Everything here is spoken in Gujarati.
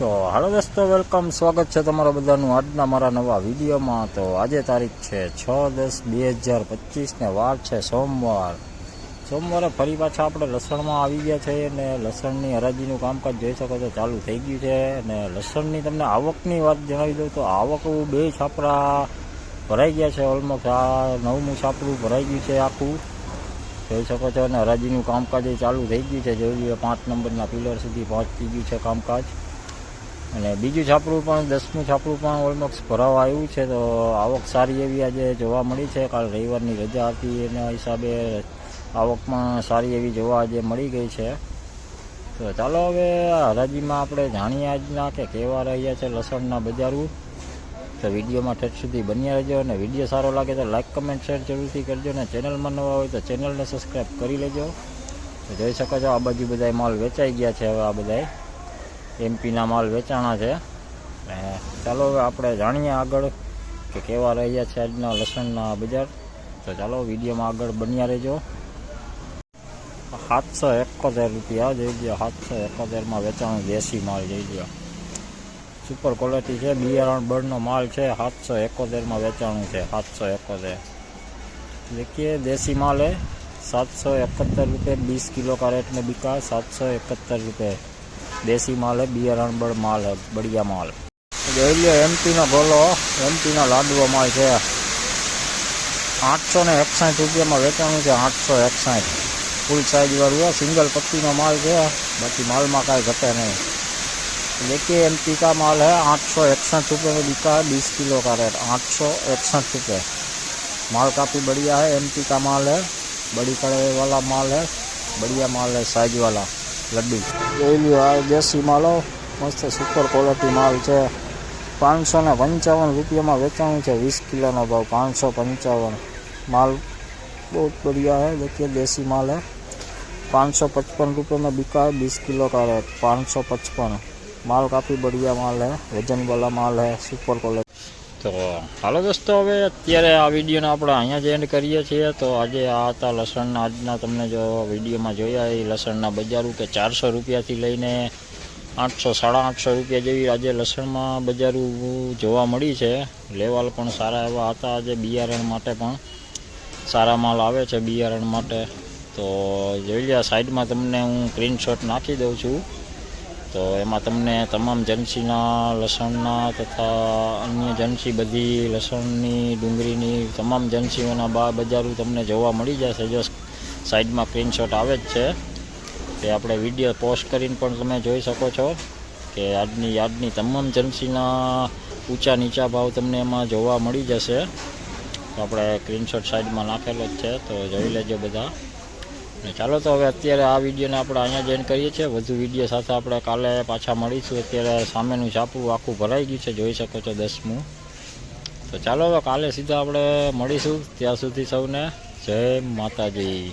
તો હાલો દોસ્તો, વેલકમ. સ્વાગત છે તમારા બધાનું આજના મારા નવા વિડીયોમાં. તો આજે તારીખ છે છ દસ બે હજાર પચીસને વાર છે સોમવાર. સોમવારે ફરી પાછા આપણે લસણમાં આવી ગયા છે અને લસણની હરાજીનું કામકાજ જોઈ શકો છો, ચાલુ થઈ ગયું છે. અને લસણની તમને આવકની વાત જણાવી દઉં તો આવક બે છાપરા ભરાઈ ગયા છે ઓલમોસ્ટ આ નવમું છાપરું ભરાઈ ગયું છે આખું. જોઈ શકો છો અને હરાજીનું કામકાજ એ ચાલુ થઈ ગયું છે. જોઈ લઈએ પાંચ નંબરના પિલર સુધી પહોંચી ગયું છે કામકાજ. અને બીજું છાપરું પણ, દસમું છાપરું પણ ઓલમોસ્ટ ભરાવા આવ્યું છે, તો આવક સારી એવી આજે જોવા મળી છે. કાલ રવિવારની રજા હતી, એના હિસાબે આવકમાં સારી એવી જોવા આજે મળી ગઈ છે. તો ચાલો હવે હરાજીમાં આપણે જાણીએ આજના કે કેવા રહ્યા છે લસણના બજારું. તો વિડીયોમાં ઠેઠ સુધી બન્યા રહેજો અને વીડિયો સારો લાગે તો લાઇક કમેન્ટ, શેર જરૂરથી કરજો અને ચેનલમાં નવા હોય તો ચેનલને સબસ્ક્રાઈબ કરી લેજો. તો જોઈ શકો છો આ બાજુ બધા માલ વેચાઈ ગયા છે, હવે આ બધા એમપીના માલ વેચાણા છે અને ચાલો હવે આપણે જાણીએ આગળ કે કેવા રહ્યા છે આજના લસણના બજાર તો ચાલો વિડીયોમાં આગળ બન્યા રહેજો સાતસો એકોતેર રૂપિયા જોઈ લો સાતસો એકોતેરમાં વેચાણું દેશી માલ જોઈ લો સુપર ક્વોલિટી છે બિયારણ બળનો માલ છે સાતસો એકોતેરમાં વેચાણું છે સાતસો એકોતેર देखिए देसी माल है सात सौ इकहत्तर रुपये बीस किलो का रेट में बिका है सात सौ इकहत्तर रुपये देसी माल है बियारण बड़ माल है बढ़िया माल જોઈ લો એમપીનો ગોલો એમપીનો લાડવો માલ છે આઠસો ને એકસાઠ રૂપિયામાં વેચાણું છે આઠસો એકસાઠ ફૂલ સાઇઝ વાળું સિંગલ પત્તીનો માલ છે બાકી માલમાં કાંઈ ઘટે નહીં देखिए एमपी का माल है आठ सौ इकसठ रुपये में बिका है बीस किलो का रेट आठ सौ इकसठ रुपये माल काफ़ी बढ़िया है एमपी का माल है बड़ी कड़े वाला माल है बढ़िया माल है साइज वाला लड्डू જોઈ લ્યો આ દેશી માલો મસ્ત સુપર ક્વોલિટી માલ છે પાંચસો ને પંચાવન રૂપિયામાં વેચાણું છે વીસ કિલોનો ભાવ પાંચસો પંચાવન माल बहुत बढ़िया है देखिए देसी माल है पाँच सौ पचपन रुपये में बिका है बीस किलो का रेट पाँच सौ पचपन माल काफ़ी बढ़िया माल है वजन वाला माल है सुपर क्वालिटी તો હાલો દોસ્તો, હવે અત્યારે આ વિડીયોને આપણે અહીંયા જ એન્ડ કરીએ છીએ. તો આજે આ હતા લસણના, આજના તમને જો વિડીયોમાં જોયા એ લસણના બજારું કે ચારસો રૂપિયાથી લઈને આઠસો, સાડા આઠસો રૂપિયા જેવી આજે લસણમાં બજારું જોવા મળી છે. લેવાલ પણ સારા એવા હતા આજે બિયારણ માટે પણ. સારા માલ આવે છે બિયારણ માટે. તો જોઈ લે સાઈડમાં તમને હું સ્ક્રીનશોટ નાખી દઉં છું. તો એમાં તમને તમામ જનસીના, લસણના તથા અન્ય જનસી બધી, લસણની, ડુંગળીની તમામ જનસીઓના બા બજારો તમને જોવા મળી જશે. જો સાઈડમાં સ્ક્રીનશોટ આવે જ છે, તે આપણે વીડિયો પોસ્ટ કરીને પણ તમે જોઈ શકો છો કે આજની યાદની તમામ જનસીના ઊંચા નીચા ભાવ તમને એમાં જોવા મળી જશે. તો આપણે સ્ક્રીનશોટ સાઈડમાં નાખેલો જ છે, તો જોઈ લેજો બધા. ને ચાલો તો હવે અત્યારે આ વિડીયોને આપણે અહીંયા જોઈન કરીએ છીએ. વધુ વીડિયો સાથે આપણે કાલે પાછા મળીશું. અત્યારે સામેનું છાપું આખું ભરાઈ ગયું છે. જોઈ શકો છો દસમું. તો ચાલો હવે કાલે સીધા આપણે મળીશું. ત્યાં સુધી સૌને જય માતાજી.